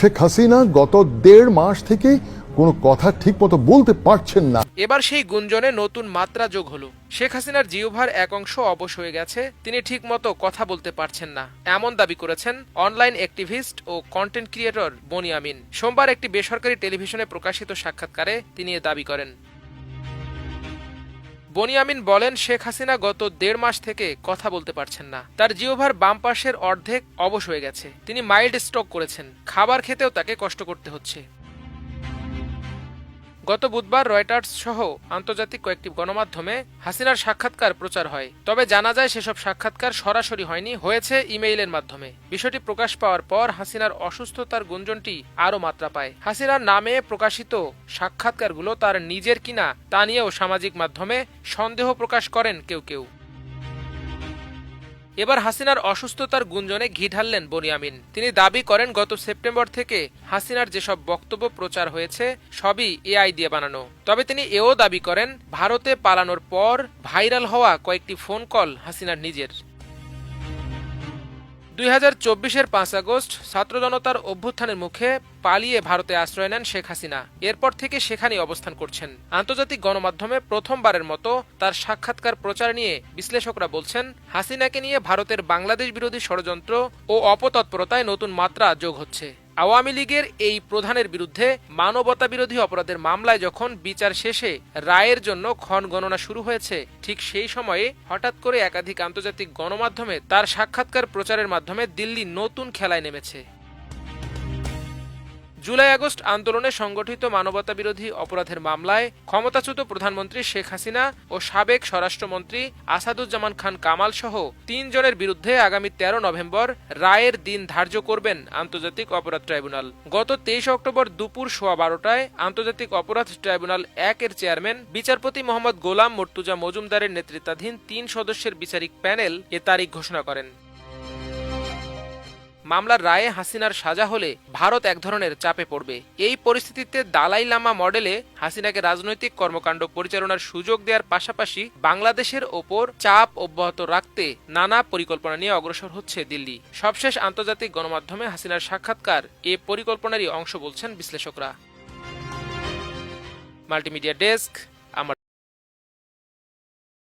শেখ হাসিনা গত দেড় মাস থেকে কোনো কথা ঠিক মতো বলতে পারছেন না। এবার সেই গুঞ্জনে নতুন মাত্রা যোগ হলো। শেখ হাসিনার জিওভার এক অংশ অবশ হয়ে গেছে, তিনি ঠিকমতো কথা বলতে পারছেন না। এমন দাবি করেছেন অনলাইন অ্যাক্টিভিস্ট ও কন্টেন্ট ক্রিয়েটর বনিয়ামিন। সোমবার একটি বেসরকারি টেলিভিশনে প্রকাশিত সাক্ষাৎকারে তিনি এ দাবি করেন। বনিয়ামিন বলেন, শেখ হাসিনা গত দেড় মাস থেকে কথা বলতে পারছেন না। তার জিওভার বাম পাশের অর্ধেক অবশ হয়ে গেছে। তিনি মাইল্ড স্ট্রোক করেছেন। খাবার খেতেও তাকে কষ্ট করতে হচ্ছে। গত বুধবার রয়টার্স সহ আন্তর্জাতিক কয়েকটি গণমাধ্যমে হাসিনার সাক্ষাৎকার প্রচার হয়। তবে জানা যায় সেসব সাক্ষাৎকার সরাসরি হয়নি, হয়েছে ইমেইলের মাধ্যমে। বিষয়টি প্রকাশ পাওয়ার পর হাসিনার অসুস্থতার গুঞ্জনটি আরও মাত্রা পায়। হাসিনার নামে প্রকাশিত সাক্ষাৎকারগুলো তার নিজের কিনা তা নিয়েও সামাজিক মাধ্যমে সন্দেহ প্রকাশ করেন কেউ কেউ। এবার হাসিনার অসুস্থতার গুঞ্জনে ঘি ঢাললেন বনিয়ামিন। তিনি দাবি করেন, গত সেপ্টেম্বর থেকে হাসিনার যেসব বক্তব্য প্রচার হয়েছে, সবই এআই দিয়ে বানানো। তবে তিনি এও দাবি করেন, ভারতে পালানোর পর ভাইরাল হওয়া কয়েকটি ফোন কল হাসিনার নিজের। দুই হাজার চব্বিশের পাঁচ আগস্ট ছাত্র জনতার অভ্যুত্থানের মুখে পালিয়ে ভারতে আশ্রয় নেন শেখ হাসিনা। এরপর থেকে সেখানেই অবস্থান করছেন। আন্তর্জাতিক গণমাধ্যমে প্রথমবারের মতো তার সাক্ষাৎকার প্রচার নিয়ে বিশ্লেষকরা বলছেন, হাসিনাকে নিয়ে ভারতের বাংলাদেশ বিরোধী ষড়যন্ত্র ও অপতৎপরতায় নতুন মাত্রা যোগ হচ্ছে। আওয়ামী লীগের এই প্রধানের বিরুদ্ধে মানবতা বিরোধী অপরাধের মামলায় যখন বিচার শেষে রায়ের জন্য ক্ষণ গণনা শুরু হয়েছে, ঠিক সেই সময়ে হঠাৎ করে একাধিক আন্তর্জাতিক গণমাধ্যমে তার সাক্ষাৎকার প্রচারের মাধ্যমে দিল্লি নতুন খেলায় নেমেছে। জুলাই আগস্ট আন্দোলনে সংগঠিত মানবতা বিরোধী অপরাধের মামলায় ক্ষমতাচ্যুত প্রধানমন্ত্রী শেখ হাসিনা ও সাবেক স্বরাষ্ট্রমন্ত্রী আসাদুজ্জামান খান কামাল সহ তিনজনের বিরুদ্ধে আগামী তেরো নভেম্বর রায়ের দিন ধার্য করবেন আন্তর্জাতিক অপরাধ ট্রাইব্যুনাল। গত তেইশ অক্টোবর দুপুর সোয়া বারোটায় আন্তর্জাতিক অপরাধ ট্রাইব্যুনাল একের চেয়ারম্যান, বিচারপতি মোহাম্মদ গোলাম মর্তুজা মজুমদারের নেতৃত্বাধীন তিন সদস্যের বিচারিক প্যানেল এ তারিখ ঘোষণা করেন। মামলার রায়ে হাসিনার সাজা হলে ভারত এক ধরনের চাপে পড়বে। এই পরিস্থিতিতে দালাই লামা মডেলে হাসিনাকে রাজনৈতিক কর্মকাণ্ড পরিচালনার সুযোগ দেওয়ার পাশাপাশি বাংলাদেশের ওপর চাপ অব্যাহত রাখতে নানা পরিকল্পনা নিয়ে অগ্রসর হচ্ছে দিল্লি। সবশেষ আন্তর্জাতিক গণমাধ্যমে হাসিনার সাক্ষাৎকার এ পরিকল্পনারই অংশ বলছেন বিশ্লেষকরা। Multimedia desk